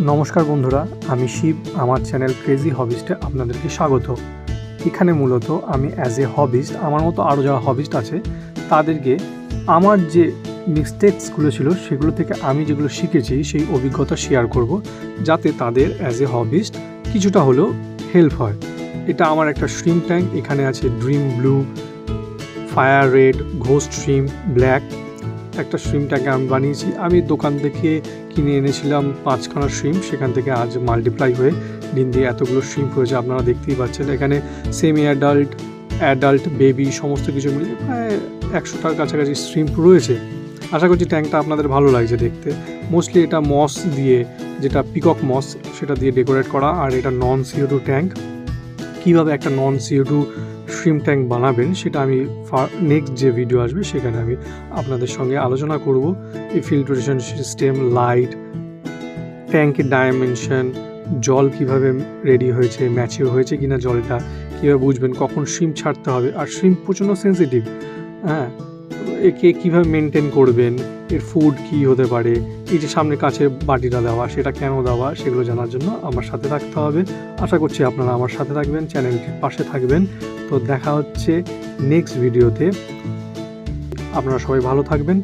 নমস্কার বন্ধুরা, আমি শিব, আমার চ্যানেল ক্রেজি হবিস্টে আপনাদেরকে স্বাগত। এখানে মূলত আমি অ্যাজ এ হবিস্ট আমার মতো আরও যারা হবিস্ট আছে, তাদেরকে আমার যে মিস্টেকসগুলো ছিল, সেগুলো থেকে আমি যেগুলো শিখেছি, সেই অভিজ্ঞতা শেয়ার করব, যাতে তাদের অ্যাজ এ হবিস্ট কিছুটা হলেও হেল্প হয়। এটা আমার একটা স্ট্রিম ট্যাঙ্ক এখানে আছে dream blue fire red ghost stream black একটা স্ট্রিম ট্যাঙ্ক আমি বানিয়েছি। আমি দোকান থেকে কিনে এনেছিলাম পাঁচখানা সুইম সেখান থেকে আজ মাল্টিপ্লাই হয়ে দিন দিয়ে এতগুলো সুইম হয়েছে। আপনারা দেখতেই পাচ্ছেন এখানে সেমি অ্যাডাল্ট অ্যাডাল্ট বেবি সমস্ত কিছু মিলে প্রায় একশোটার কাছাকাছি শ্রিম্প রয়েছে। আশা করছি ট্যাঙ্কটা আপনাদের ভালো লাগছে দেখতে। মোস্টলি এটা মস দিয়ে, যেটা পিকক মস সেটা দিয়ে ডেকোরেট করা। আর এটা নন সিও টু ট্যাঙ্ক কীভাবে একটা non CO two shrimp tank বানাবেন, সেটা আমি নেক্সট যে ভিডিও আসবে, সেখানে আমি আপনাদের সঙ্গে আলোচনা করব। এই ফিল্ট্রেশন সিস্টেম লাইট ট্যাঙ্কের ডাইমেনশন জল কীভাবে রেডি হয়েছে ম্যাচিওর হয়েছে কিনা জলটা, কীভাবে বুঝবেন, কখন শিম ছাড়তে হবে, আর শিম প্রচণ্ড সেন্সিটিভ হ্যাঁ? একে কীভাবে মেনটেন করবেন, এর ফুড কী হতে পারে, এই যে সামনে কাছে বাটিটা দেওয়া, সেটা কেন দেওয়া, সেগুলো জানার জন্য আমার সাথে থাকতে হবে। আশা করছি আপনারা আমার সাথে থাকবেন, চ্যানেলটির পাশে থাকবেন। তো দেখা হচ্ছে নেক্সট ভিডিওতে আপনারা সবাই ভালো থাকবেন।